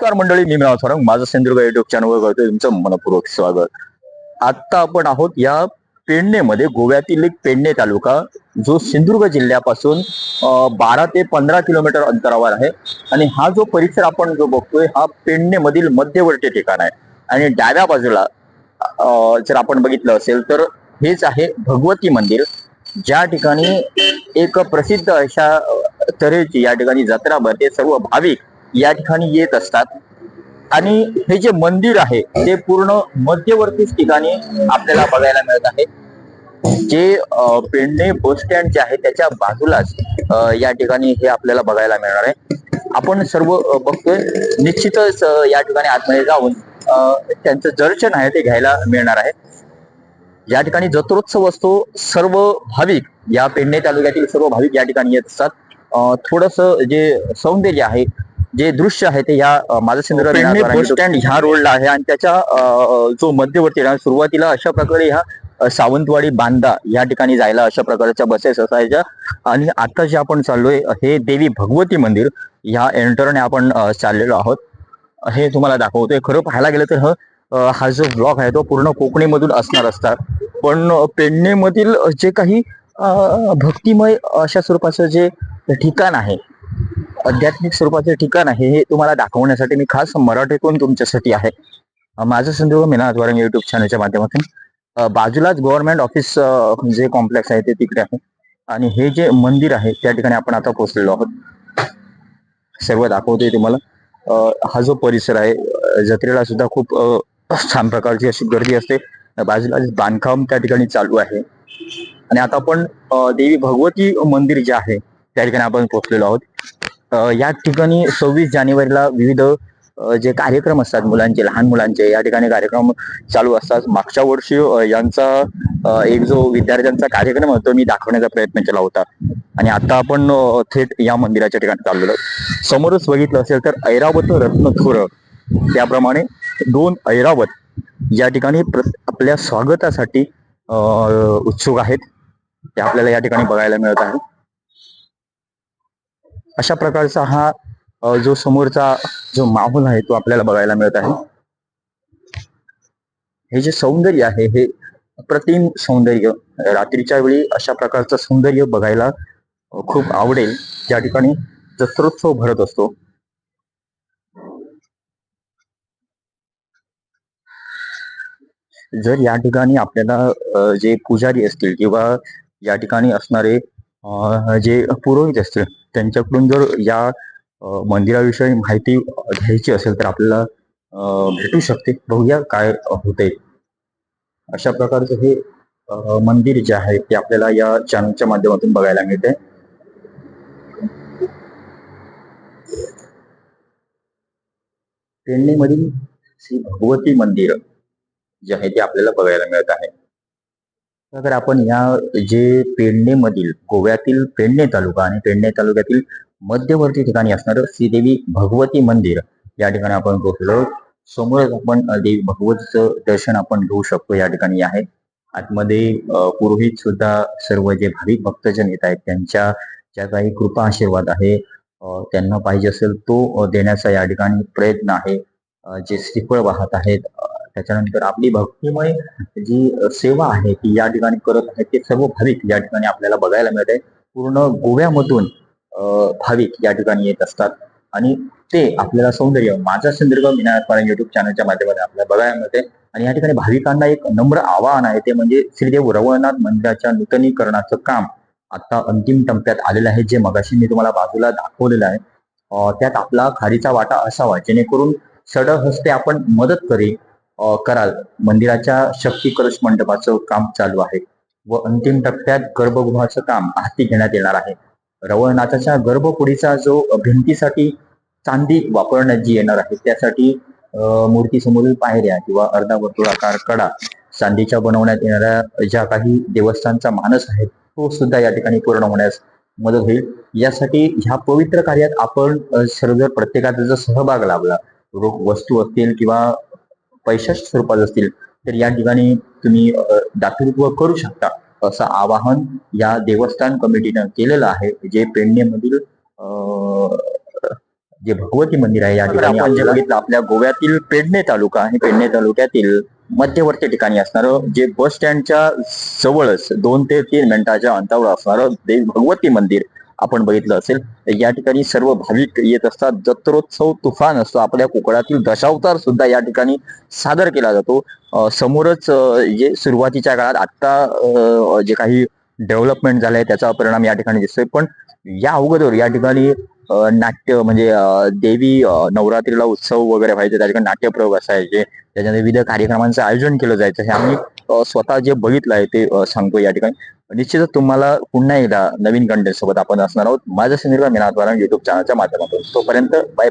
नमस्कार मंडळी मी मिळाव थोरंग माझं सिंधुदुर्ग युट्यूब चॅनलवर करतोय तुमचं मनपूर्वक स्वागत. आता आपण आहोत या पेडणेमध्ये गोव्यातील एक पेडणे तालुका जो सिंधुदुर्ग जिल्ह्यापासून बारा ते पंधरा किलोमीटर अंतरावर आहे. आणि हा जो परिसर आपण जो बघतोय हा पेडणेमधील मध्यवर्ती ठिकाण आहे. आणि डाव्या बाजूला जर आपण बघितलं असेल तर हेच आहे भगवती मंदिर. ज्या ठिकाणी एक प्रसिद्ध अशा तऱ्हेची या ठिकाणी जत्रा भरते. सर्व भाविक या ठिकाणी येत असतात. आणि हे जे मंदिर आहे ते पूर्ण मध्यवर्तीच ठिकाणी आपल्याला बघायला मिळत आहे. जे पेडणे बस स्टँड जे आहे त्याच्या बाजूलाच या ठिकाणी हे आपल्याला बघायला मिळणार आहे. आपण सर्व बघतोय. निश्चितच या ठिकाणी आतमध्ये जाऊन त्यांचं दर्शन आहे ते घ्यायला मिळणार आहे. या ठिकाणी जत्रोत्सव असतो. सर्व भाविक या पेडणे तालुक्यातील सर्व भाविक या ठिकाणी येत असतात. थोडस जे सौंदर्य आहे जे दृश्य आहे ते या माझं सिंधुदुर्ग बस स्टँड ह्या रोडला आहे आणि त्याच्या जो मध्यवर्ती सुरुवातीला अशा प्रकारे ह्या सावंतवाडी बांदा या ठिकाणी जायला अशा प्रकारच्या बसेस असायच्या. आणि आता जे आपण चाललोय हे देवी भगवती मंदिर ह्या एंटरने आपण चाललेलो आहोत. हे तुम्हाला दाखवतोय. खरं पाहायला गेलं तर ह- हा जो ब्लॉग आहे तो पूर्ण कोकणीमधून असणार असतात पण पेडणेमधील जे काही भक्तिमय अशा स्वरूपाचं जे ठिकाण आहे आध्यात्मिक स्वरूपाचे ठिकाण आहे हे तुम्हाला दाखवण्यासाठी मी खास मराठीतून तुमच्यासाठी आहे. माझं माझं मी मीना द्वारा युट्यूब चॅनलच्या माध्यमातून बाजूलाच गव्हर्नमेंट ऑफिस जे कॉम्प्लेक्स आहे ते तिकडे आहे. आणि हे जे मंदिर आहे त्या ठिकाणी आपण आता पोहोचलेलो आहोत. सर्व दाखवतोय तुम्हाला. हा जो परिसर आहे जत्रेला सुद्धा खूप छान प्रकारची अशी गर्दी असते. बाजूला बांधकाम त्या ठिकाणी चालू आहे. आणि आता आपण देवी भगवती मंदिर जे आहे त्या ठिकाणी आपण पोहोचलेलो आहोत. या ठिकाणी सव्वीस जानेवारीला विविध जे कार्यक्रम असतात मुलांचे लहान मुलांचे या ठिकाणी कार्यक्रम चालू असतात. मागच्या वर्षी यांचा एक जो विद्यार्थ्यांचा कार्यक्रम होतो मी दाखवण्याचा प्रयत्न केला होता. आणि आता आपण थेट या मंदिराच्या ठिकाणी चाललेलो समोरच बघितलं असेल तर ऐरावत रत्नथोर त्याप्रमाणे दोन ऐरावत या ठिकाणी प्र- आपल्या स्वागतासाठी उत्सुक आहेत. ते आपल्याला या ठिकाणी बघायला मिळत आहे. अशा प्रकारचा हा जो समोरचा जो माहोल आहे तो आपल्याला बघायला मिळत आहे. हे जे सौंदर्य आहे हे अप्रतिम सौंदर्य. रात्रीच्या वेळी अशा प्रकारचं सौंदर्य बघायला खूप आवडेल. ज्या ठिकाणी जत्रोत्सव भरत असतो. जर या ठिकाणी आपल्याला जे पुजारी असतील किंवा या ठिकाणी असणारे जे पुरोहित असतील त्यांच्याकडून जर या मंदिराविषयी माहिती घ्यायची असेल तर आपल्याला भेटू शकते. बघूया काय होते. अशा प्रकारचं हे मंदिर जे आहे ते आपल्याला या चॅनलच्या माध्यमातून बघायला मिळते. पेडणेमधील श्री भगवती मंदिर जे आहे ते आपल्याला बघायला मिळत आहे. तर आपण या जे पेडणेमधील गोव्यातील पेडणे तालुका आणि पेडणे तालुक्यातील मध्यवर्ती ठिकाणी असणारं श्रीदेवी भगवती मंदिर या ठिकाणी आपण पोहोचलो. समोरच आपण देवी भगवतीचं दर्शन आपण घेऊ शकतो. या ठिकाणी आहे आतमध्ये पुरोहित सुद्धा सर्व जे भाविक भक्तजन येत आहेत त्यांच्या ज्या काही कृपा आशीर्वाद आहे त्यांना पाहिजे असेल तो देण्याचा या ठिकाणी प्रयत्न आहे. जे श्रीफळ वाहत आहेत त्याच्यानंतर आपली भक्तिमय जी सेवा आहे ती या ठिकाणी करत आहे ते सर्व भाविक या ठिकाणी आपल्याला बघायला मिळत. आहे पूर्ण गोव्यामधून भाविक या ठिकाणी येत असतात. आणि ते आपल्याला सौंदर्य माझा सिंधुदुर्ग विनायक युट्यूब चॅनलच्या माध्यमातून आपल्याला बघायला मिळते. आणि या ठिकाणी भाविकांना एक नम्र आवाहन आहे ते म्हणजे श्रीदेव रवळनाथ मंदिराच्या नूतनीकरणाचं काम आता अंतिम टप्प्यात आलेलं आहे जे मगाशी मी तुम्हाला बाजूला दाखवलेलं आहे. त्यात आपला खारीचा वाटा असावा जेणेकरून सडहस्ते आपण मदत करी कराल. मंदिराच्या शक्ती कलश मंडपाचं काम चालू आहे व अंतिम टप्प्यात गर्भगृहाचं काम हाती घेण्यात येणार आहे. रवळनाथाच्या गर्भपुडीचा जो भिंतीसाठी चांदी वापरण्यात जी येणार आहे त्यासाठी मूर्ती समोरील पायऱ्या किंवा अर्धा वर्तुळाकार कडा चांदीच्या बनवण्यात येणाऱ्या ज्या काही देवस्थानचा मानस आहे तो सुद्धा या ठिकाणी पूर्ण होण्यास मदत होईल. यासाठी ह्या पवित्र कार्यात आपण सर्व प्रत्येकाचा जर सहभाग लाभला रोख वस्तू असतील किंवा पैशाच्या स्वरूपात असतील तर या ठिकाणी तुम्ही दातृत्व करू शकता. असं आवाहन या देवस्थान कमिटीनं केलेलं आहे जे पेडणेमधील जे भगवती मंदिर आहे या ठिकाणी आपण जे बघितलं आपल्या गोव्यातील पेडणे तालुका आणि पेडणे तालुक्यातील मध्यवर्ती ठिकाणी असणारं जे बस स्टँडच्या जवळच दोन ते तीन मिनिटाच्या अंतरावर असणारं देवी भगवती मंदिर आपण बघितलं असेल या ठिकाणी सर्व भाविक येत असतात. जत्रोत्सव तुफान असतो. आपल्या कोकणातील दशावतार सुद्धा या ठिकाणी सादर केला जातो. समोरच जे सुरुवातीच्या काळात आत्ता जे काही डेव्हलपमेंट झालंय त्याचा परिणाम या ठिकाणी दिसतोय. पण या अगोदर या ठिकाणी नाट्य म्हणजे देवी नवरात्रीला उत्सव वगैरे व्हायचे त्या ठिकाणी नाट्यप्रयोग असायचे. त्याच्यामध्ये विविध कार्यक्रमांचं आयोजन केलं जायचं. हे आम्ही स्वतः जे बघितलं आहे ते सांगतो या ठिकाणी. निश्चितच तुम्हाला पुन्हा एकदा नवीन कंटेंट सोबत आपण असणार आहोत. माझं सुनील मीनाथवाला युट्यूब चॅनलच्या माध्यमातून. तोपर्यंत बाय बाय